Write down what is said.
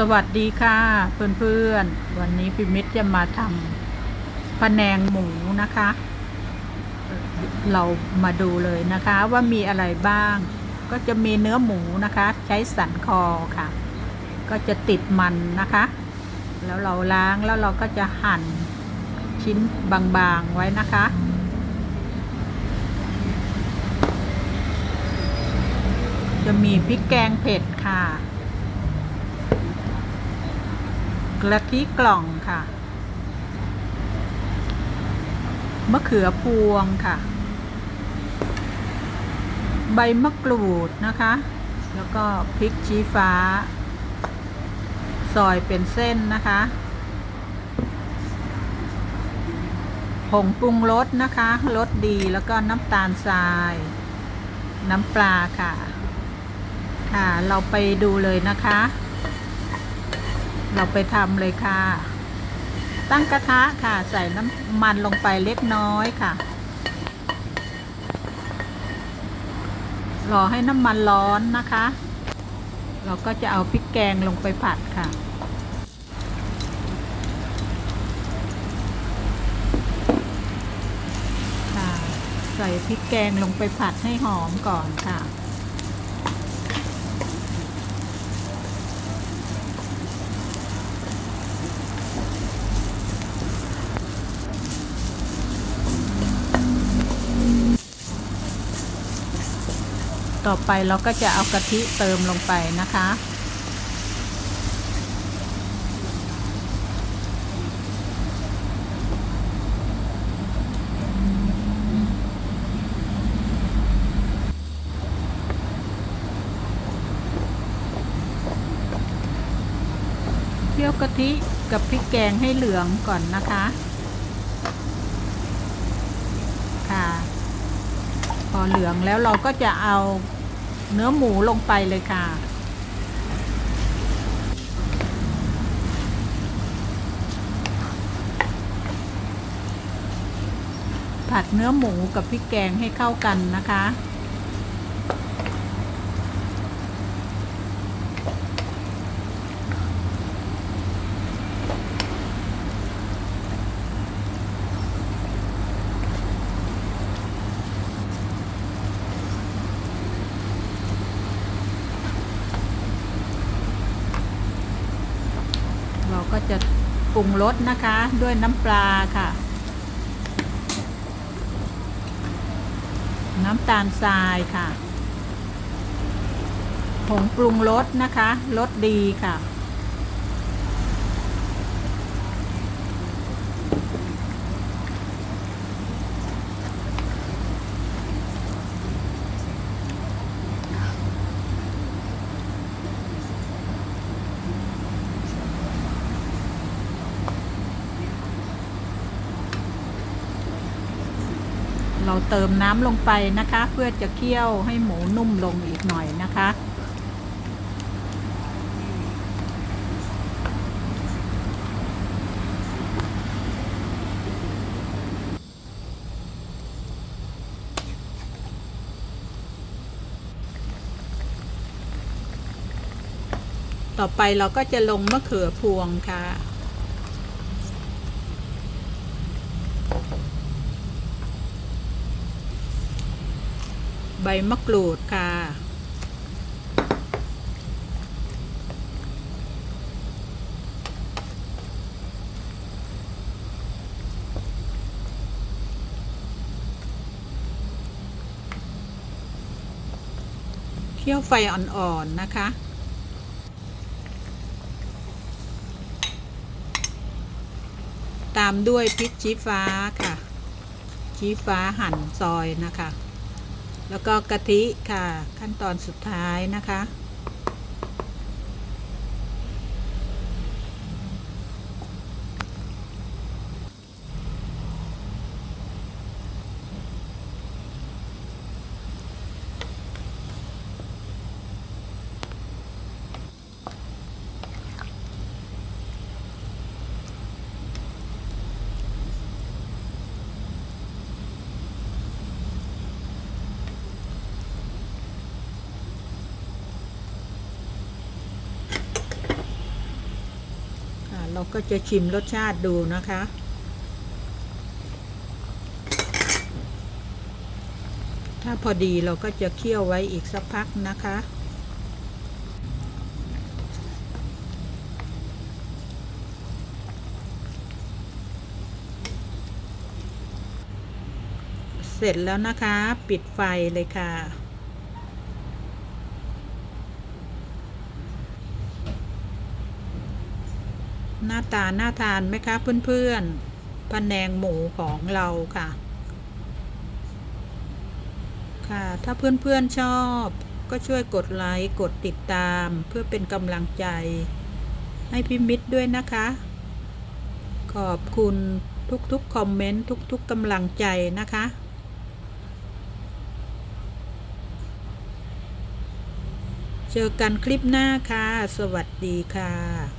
สวัสดีค่ะเพื่อนๆ วันนี้พิมิตรจะมาทำพะแนงหมูนะคะ เรามาดูเลยนะคะว่ามีอะไรบ้าง ก็จะมีเนื้อหมูนะคะ ใช้สันคอค่ะ ก็จะติดมันนะคะ แล้วเราล้างแล้วเราก็จะหั่นชิ้นบางๆไว้นะคะจะมีพริกแกงเผ็ดค่ะ กะทิกล่องค่ะ มะเขือพวงค่ะ ใบมะกรูดนะคะ แล้วก็พริกชี้ฟ้า ซอยเป็นเส้นนะคะผงปรุงรสนะคะรสดีแล้วก็น้ำตาลทราย น้ำปลาค่ะ ค่ะ เราไปดูเลยนะคะ เราไปทำเลยค่ะ ตั้งกระทะค่ะ ใส่น้ำมันลงไปเล็กน้อยค่ะ รอให้น้ำมันร้อนนะคะ เราก็จะเอาพริกแกงลงไปผัดค่ะค่ะใส่พริกแกงลงไปผัดให้หอมก่อนค่ะ ต่อไปเราก็จะเอากะทิเติมลงไปนะคะ เคี่ยวกะทิกับพริกแกงให้เหลืองก่อนนะคะค่ะพอเหลืองแล้วเราก็จะเอา เนื้อหมูลงไปเลยค่ะ ผัดเนื้อหมูกับพริกแกงให้เข้ากันนะคะ เราก็จะ ปรุงรสนะคะ ด้วยน้ำปลาค่ะ น้ำตาลทรายค่ะผงปรุงรสนะคะรสดีค่ะ เราเติมน้ำลงไปนะคะ เพื่อจะเคี่ยวให้หมูนุ่มลงอีกหน่อยนะคะ ต่อไปเราก็จะลงมะเขือพวงค่ะ ใบมะกรูดค่ะ เคี่ยวไฟอ่อนๆนะคะตามด้วยพริกชี้ฟ้าค่ะ ชี้ฟ้าหั่นซอยนะคะ แล้วก็กะทิค่ะ ขั้นตอนสุดท้ายนะคะ ค เราก็จะชิมรสชาติดูนะคะ ถ้าพอดีเราก็จะเคี่ยวไว้อีกสักพักนะคะเสร็จแล้วนะคะ ปิดไฟเลยค่ะ หน้าตาหน่าทานไหมคะเพื่อนๆพะแนงหมูของเราค่ะ ค่ะ ถ้าเพื่อนๆชอบก็ช่วยกดไลค์กดติดตามเพื่อเป็นกำลังใจ ให้พิมิตรด้วยนะคะ ขอบคุณทุกๆคอมเมนต์ทุกๆกำลังใจนะคะเจอกันคลิปหน้าค่ะ สวัสดีค่ะ